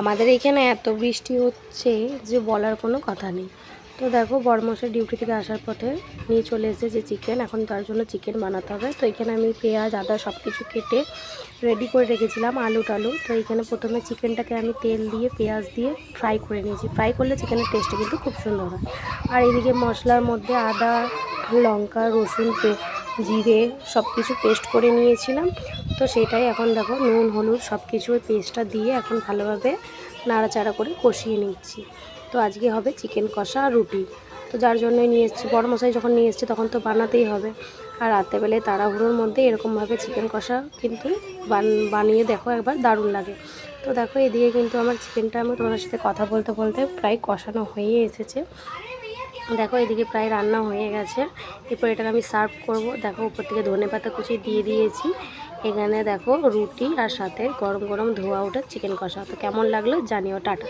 আমাদের এখানে এত বৃষ্টি হচ্ছে যে বলার কোনো কথা নেই। তো দেখো বড়মশাই ডিউটি থেকে আসার পথে নিয়ে চলে এসেছে যে চিকেন। এখন তার জন্য চিকেন বানাতে হবে। তো এখানে আমি পেঁয়াজ, আদা সব কিছু কেটে রেডি করে রেখেছিলাম, আলু টালু। তো এখানে প্রথমে চিকেনটাকে আমি তেল দিয়ে, পেঁয়াজ দিয়ে ফ্রাই করে নিয়েছি। ফ্রাই করলে চিকেনের টেস্টটা কিন্তু খুব সুন্দর হয়। আর এদিকে মশলার মধ্যে আদা, লঙ্কা, রসুন জিরে সব কিছু পেস্ট করে নিয়েছিলাম। তো সেটাই এখন দেখো, নুন, হলুদ সব কিছু ওই পেস্টটা দিয়ে এখন ভালোভাবে নাড়াচাড়া করে কষিয়ে নিচ্ছি। তো আজকে হবে চিকেন কষা আর রুটি। তো যার জন্যই নিয়ে এসেছি, বড় মশাই যখন নিয়ে এসেছি তখন তো বানাতেই হবে। আর রাত্রেবেলায় তাড়াহুড়োর মধ্যে এরকমভাবে চিকেন কষা কিন্তু বান- বানিয়ে দেখো একবার দারুণ লাগে। তো দেখো এদিকে কিন্তু আমার চিকেনটা আমি তোমার সাথে কথা বলতে বলতে প্রায় কষানো হয়ে এসেছে। দেখো, এদিকে প্রায় রান্না হয়ে গেছে। এরপর এটাকে আমি সার্ভ করব। দেখো, উপর থেকে ধনে পাতা কুচি দিয়ে দিয়েছি। এখানে দেখো রুটি আর সাথে গরম গরম ধোয়া ওঠা চিকেন কষা। তো কেমন লাগল জানিও, টাটা।